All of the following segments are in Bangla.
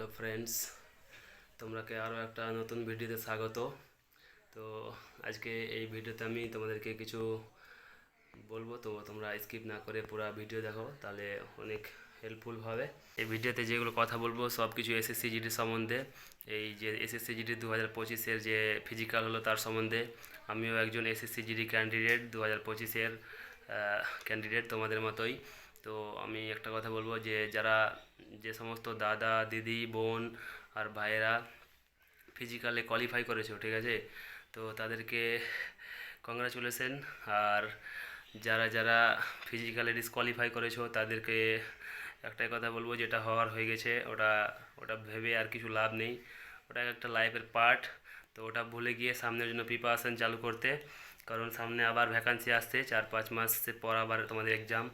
হ্যালো ফ্রেন্ডস তোমরাকে আরও একটা নতুন ভিডিওতে স্বাগত। তো আজকে এই ভিডিওতে আমি তোমাদেরকে কিছু বলব, তো তোমরা স্কিপ না করে পুরো ভিডিও দেখো, তাহলে অনেক হেল্পফুল হবে। এই ভিডিওতে যেগুলো কথা বলব, সব কিছু এসএসসি জিডি সম্বন্ধে। এই যে এসএসসি জিডি দু হাজার পঁচিশের যে ফিজিক্যাল হলো তার সম্বন্ধে। আমিও একজন এসএসসি জিডি ক্যান্ডিডেট দু হাজার পঁচিশের ক্যান্ডিডেট তোমাদের মতোই। তো আমি একটা কথা বলব যে যারা যে সমস্ত দাদা, দিদি, বোন আর ভাইয়েরা ফিজিক্যালে কোয়ালিফাই করেছ, ঠিক আছে? তো তাদেরকে কংগ্রাচুলেশন আর যারা যারা ফিজিক্যালে ডিসকোয়ালিফাই করেছ, তাদেরকে একটাই কথা বলব, যেটা হওয়ার হয়ে গেছে, ওটা ওটা ভেবে আর কিছু লাভ নেই। ওটা একটা লাইফের পার্ট তো ওটা ভুলে গিয়ে সামনের জন্য প্রিপারেশন চালু করতে, কারণ সামনে আবার ভ্যাকান্সি আসছে, চার, পাঁচ মাসের পর আবার তোমাদের এক্সাম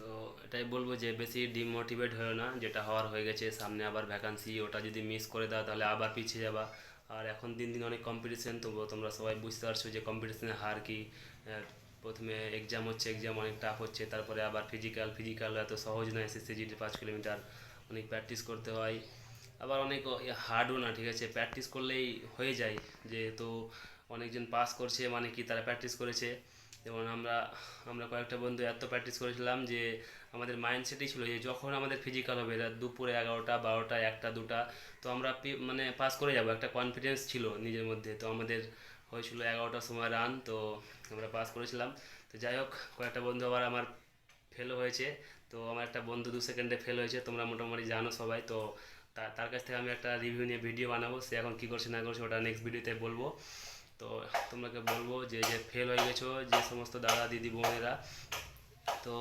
তো এটাই বলব যে বেশি ডিমোটিভেট হয়েও না, যেটা হওয়ার হয়ে গেছে, সামনে আবার ভ্যাকান্সি ওটা যদি মিস করে দাও তাহলে আবার পিছিয়ে যাবা। আর এখন দিন দিন অনেক কম্পিটিশন তো তোমরা সবাই বুঝতে পারছ যে কম্পিটিশনের হার কি। প্রথমে এক্সাম হচ্ছে এক্সাম অনেক টাফ হচ্ছে, তারপরে আবার ফিজিক্যাল ফিজিক্যাল এত সহজ নয় এসএসসি জিডি পাঁচ কিলোমিটার অনেক প্র্যাকটিস করতে হয়। আবার অনেক হার্ডও না, ঠিক আছে? প্র্যাকটিস করলেই হয়ে যায়, যেহেতু অনেকজন পাস করছে মানে কি তারা প্র্যাকটিস করেছে। যেমন আমরা আমরা কয়েকটা বন্ধু এত প্র্যাকটিস করেছিলাম যে আমাদের মাইন্ডসেটই ছিল যে যখন আমাদের ফিজিক্যাল হবে দুপুরে এগারোটা, বারোটা, একটা, দুটা, তো আমরা মানে পাস করে যাব। একটা কনফিডেন্স ছিল নিজের মধ্যে। তো আমাদের হয়েছিল এগারোটার সময় রান তো আমরা পাস করেছিলাম। তো যাই হোক, কয়েকটা বন্ধু আবার আমার ফেলও হয়েছে। তো আমার একটা বন্ধু দু সেকেন্ডে ফেল হয়েছে, তোমরা মোটামুটি জানো সবাই। তো তার কাছ থেকে আমি একটা রিভিউ নিয়ে ভিডিও বানাবো, সে এখন কী করছে না করছে ওটা নেক্সট ভিডিওতে বলব। তো তোমাকে বলব যে যে ফেল হয়ে গেছো, যে সমস্ত দাদা, দিদি, বোনেরা, তো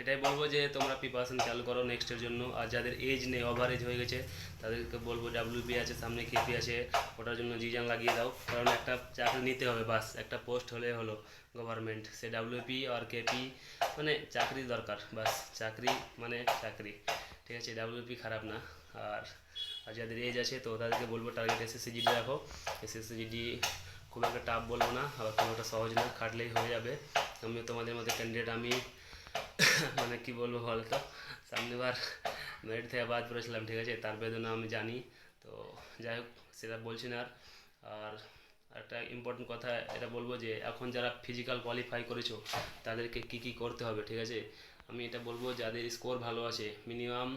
এটাই বলব যে, তোমরা প্রিপারেশন চালু করো নেক্সটের জন্য। আর যাদের এজ নেই ওভার এজ হয়ে গেছে, তাদেরকে বলব ডাব্লিউপি আছে, সামনে কেপি আছে, ওটার জন্য জিজান লাগিয়ে দাও। কারণ একটা চাকরি নিতে হবে বাস, একটা পোস্ট হলে হলো গভর্নমেন্ট সে ডাব্লিউপি আর কেপি মানে চাকরি দরকার, বাস, চাকরি মানে চাকরি, ঠিক আছে? ডাব্লিউপি খারাপ না। আর আর যাদের এজ আছে, তো তাদেরকে বলব টার্গেট এসএসসি জিডি রাখো। এসএসসি জিডি খুব একটা টাফ বলব না, আবার খুব একটা সহজ না খাটলেই হয়ে যাবে। আমিও তোমাদের মধ্যে ক্যান্ডিডেট আমি মানে কি বলব বলতো? সামনেবার মেরিট থেকে বাদ পড়েছিলাম, ঠিক আছে? তার বেদনা আমি জানি, তো যাই হোক, সেটা বলছি না আর। আর একটা ইম্পর্টেন্ট কথা এটা বলব যে, এখন যারা ফিজিক্যাল কোয়ালিফাই করেছ, তাদেরকে কি কি করতে হবে, ঠিক আছে? আমি এটা বলব, যাদের স্কোর ভালো আছে মিনিমাম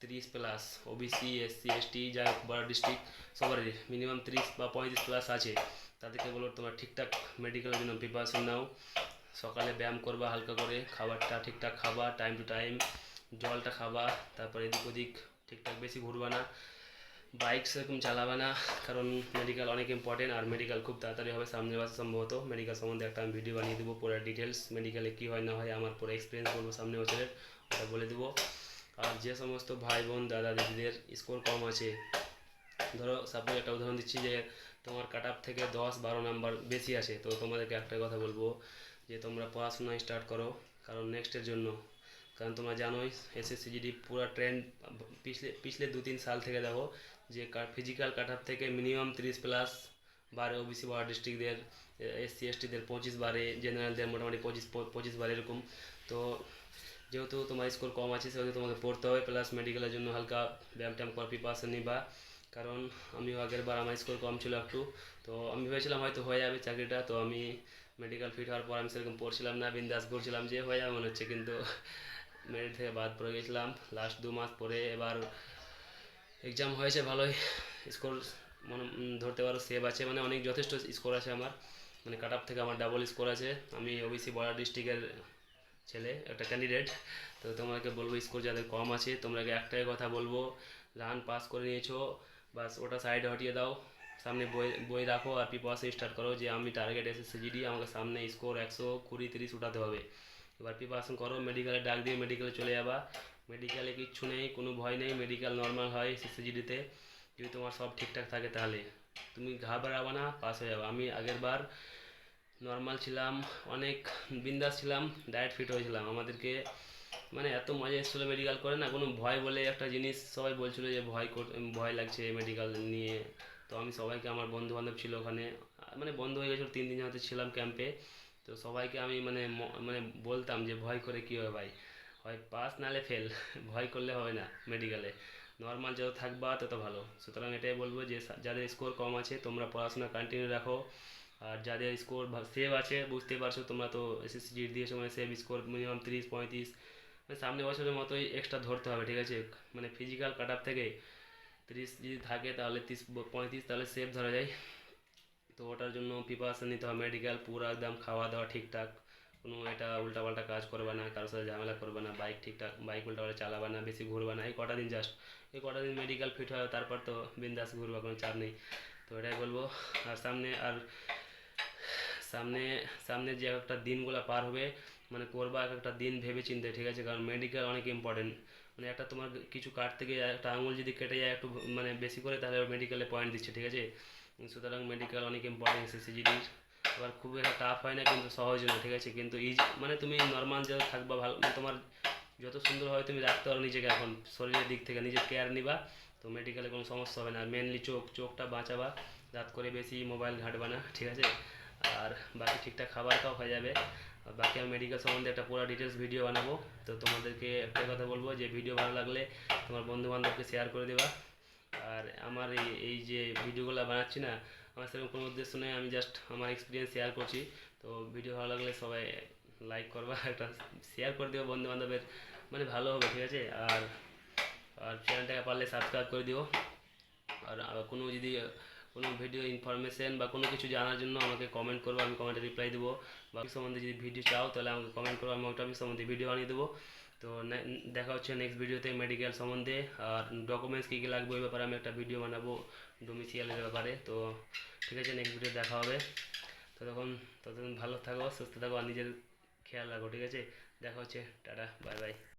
তিরিশ প্লাস ওবিসি এসসি এসটি যাই হোক, বড় ডিস্ট্রিক্ট সবারই মিনিমাম তিরিশ বা পঁয়ত্রিশ প্লাস আছে। তাদেরকে বলব তোমার ঠিকঠাক মেডিকেলের জন্য প্রিপারেশন নাও। সকালে ব্যায়াম করবা হালকা করে, খাবারটা ঠিকঠাক খাবা টাইম টু টাইম জলটা খাবা, তারপরে এদিক ওদিক ঠিকঠাক বেশি ঘুরবা না। বাইক সেরকম চালাবে না, কারণ মেডিকেল অনেক ইম্পর্টেন্ট আর মেডিকেল খুব তাড়াতাড়ি হবে। সামনে মাসে সম্ভবত মেডিকেল সম্বন্ধে একটা আমি ভিডিও বানিয়ে দেবো পুরো ডিটেলস মেডিকেলে কী হয় না হয় আমার পুরো এক্সপিরিয়েন্স বলব সামনে বছরের, ওটা বলে দেবো। আর যে সমস্ত ভাই বোন দাদা দিদিদের স্কোর কম আছে ধরো সাপোজ একটা উদাহরণ দিচ্ছি যে তোমার কাট আপ থেকে দশ বারো নাম্বার বেশি আছে তো তোমাদেরকে একটা কথা বলব যে তোমরা পড়াশোনা স্টার্ট করো, কারণ নেক্সটের জন্য। কারণ তোমরা জানোই এসএসসি জিডি পুরো ট্রেন্ড পিছলে পিছলে দু তিন সাল থেকে দেখো যে ফিজিক্যাল কাট আপ থেকে মিনিমাম তিরিশ প্লাস বারে ওবিসি বারো ডিস্ট্রিক্টদের এসসি এসটিদের পঁচিশ বারে জেনারেলদের মোটামুটি পঁচিশ পঁচিশ বারে এরকম। তো যেহেতু তোমার স্কোর কম আছে, সেহেতু তোমাকে পড়তে হবে প্লাস মেডিকেলের জন্য হালকা ব্যায়াম ট্যাম করার প্রিপারেশন নিবা। কারণ আমিও আগের বার আমার স্কোর কম ছিল একটু। তো আমি ভেবেছিলাম হয়তো হয়ে যাবে চাকরিটা, তো আমি মেডিকেল ফিট হওয়ার পর আমি সেরকম পড়ছিলাম না বিন্দাস করছিলাম যে হয়ে যাবে মনে হচ্ছে, কিন্তু মেরিট থেকে বাদ পড়ে গেছিলাম। লাস্ট দু মাস পরে এবার এক্সাম হয়েছে ভালোই, স্কোর মনে ধরতে পারো সেভ আছে মানে অনেক যথেষ্ট স্কোর আছে আমার। মানে কাট আপ থেকে আমার ডাবল স্কোর আছে। আমি ওবিসি বর্ডার ডিস্ট্রিক্টের ছেলে, একটা ক্যান্ডিডেট তো তোমাকে বলব স্কোর যাদের কম আছে। তোমরাকে একটাই কথা বলব রান পাস করে নিয়েছো বাস ওটা সাইডে হটিয়ে দাও। সামনে বই বই রাখো আর প্রিপারেশন স্টার্ট করো যে আমি টার্গেট এসেছি জিডি আমাকে সামনে স্কোর একশো কুড়ি তিরিশ উঠাতে হবে। এবার প্রিপারেশন করো মেডিকেলে ডাক দিয়ে মেডিকেলে চলে যাবা। মেডিকেলে কিচ্ছু নেই, কোনো ভয় নেই মেডিকেল নর্মাল হয় সিসিজিডিতে যদি তোমার সব ঠিকঠাক থাকে তাহলে। তুমি ঘাবড়াবা না পাস হয়ে যাবে। আমি আগের বার নর্মাল ছিলাম, অনেক বিন্দাস ছিলাম ডায়েট ফিট হয়েছিলাম। আমাদেরকে মানে এত মজা এসেছিল মেডিকেল করে না, কোনো ভয় বলে একটা জিনিস সবাই বলছিল যে ভয় কর- ভয় লাগছে মেডিকেল নিয়ে। তো আমি সবাইকে, আমার বন্ধু বান্ধব ছিল ওখানে মানে বন্ধ হয়ে গেছিল, তিন দিন হয়তো ছিলাম ক্যাম্পে তো সবাইকে আমি মানে মানে বলতাম যে ভয় করে কী হবে ভাই? হয় পাস নালে ফেল ভয় করলে হবে না মেডিকেলে নর্মাল যত থাকবা, তত ভালো। সুতরাং এটাই বলব যে যাদের স্কোর কম আছে, তোমরা পড়াশোনা কন্টিনিউ রাখো। আর যাদের স্কোর সেভ আছে বুঝতে পারছ, তোমরা তো এসএসসি জিট দিয়েছ মানে সেভ স্কোর মিনিমাম তিরিশ, পঁয়ত্রিশ। সামনে বছরের মতোই এক্সট্রা ধরতে হবে, ঠিক আছে? মানে ফিজিক্যাল কাট আপ থেকে তিরিশ যদি থাকে তাহলে তিরিশ, পঁয়ত্রিশ তাহলে সেভ ধরা যায়। তো ওটার জন্য প্রিপারেশান নিতে হবে মেডিকেল পুরো একদম খাওয়া দাওয়া ঠিকঠাক। কোনো এটা উল্টাপাল্টা কাজ করবে না, কারোর সাথে ঝামেলা করবে না বাইক ঠিকঠাক বাইক উল্টাপাল্টা চালাবে না, বেশি ঘুরবে না, এই কটা দিন জাস্ট এই কটা দিন মেডিকেল ফিট হয়, তারপর তো বিন্দাস ঘুরবে, কোনো চাপ নেই। তো এটাই বলব। আর সামনে আর সামনে সামনে যে একটা দিনগুলো পার হবে মানে করবা এক একটা দিন ভেবে চিন্তে ঠিক আছে? কারণ মেডিকেল অনেক ইম্পর্টেন্ট মানে একটা তোমার কিছু কাটতে গিয়ে একটা আঙুল যদি কেটে যায় একটু মানে বেশি করে, তাহলে মেডিকেলে পয়েন্ট দিচ্ছে, ঠিক আছে? সুতরাং মেডিকেল অনেক ইম্পর্টেন্ট এসএসসিজিডির এবার খুব একটা টাফ হয় না, কিন্তু সহজ না ঠিক আছে? কিন্তু ইজি মানে তুমি নর্মাল যত থাকবা, ভালো মানে তোমার যত সুন্দর হয় তুমি রাখতে পারো নিজেকে এখন। শরীরের দিক থেকে নিজের কেয়ার নিবা, তো মেডিকেলে কোনো সমস্যা হবে না। মেনলি চোখ চোখটা বাঁচাবা। রাত করে বেশি মোবাইল ঘাঁটবা না, ঠিক আছে? আর বাকি ঠিকঠাক খাবার খাওয়া হয়ে যাবে। আর বাকি আমি মেডিকেল সম্বন্ধে একটা পুরো ডিটেলস ভিডিও বানাবো। তো তোমাদেরকে একটা কথা বলব যে ভিডিও ভালো লাগলে তোমার বন্ধু বান্ধবকে শেয়ার করে দেবা। আর আমার এই যে ভিডিওগুলো বানাচ্ছি না, আমার সেরকম কোনো উদ্দেশ্য নেই, আমি জাস্ট আমার এক্সপিরিয়েন্স শেয়ার করছি। তো ভিডিও ভালো লাগলে সবাই লাইক করবা, একটা শেয়ার করে দিও বন্ধু বান্ধবের মানে ভালো হবে, ঠিক আছে? আর আর চ্যানেলটাকে পারলে সাবস্ক্রাইব করে দিও। আর কোনো যদি কোনো ভিডিও ইনফরমেশন বা কোনো কিছু জানার জন্য আমাকে কমেন্ট করব আমি কমেন্টে রিপ্লাই দেবো। বা সম্বন্ধে যদি ভিডিও চাও, তাহলে আমাকে কমেন্ট করব আমি ওই টপিক সম্বন্ধে ভিডিও বানিয়ে দেবো। তো দেখা হচ্ছে নেক্সট ভিডিওতে মেডিকেল সম্বন্ধে। আর ডকুমেন্টস কী কী লাগবে ওই ব্যাপারে আমি একটা ভিডিও বানাবো ডোমিসিয়ালের ব্যাপারে। তো ঠিক আছে নেক্সট ভিডিও দেখা হবে। ততক্ষণ ততক্ষণ ভালো থাকো, সুস্থ থাকো, আর নিজের খেয়াল রাখো, ঠিক আছে? দেখা হচ্ছে, টাটা বাই বাই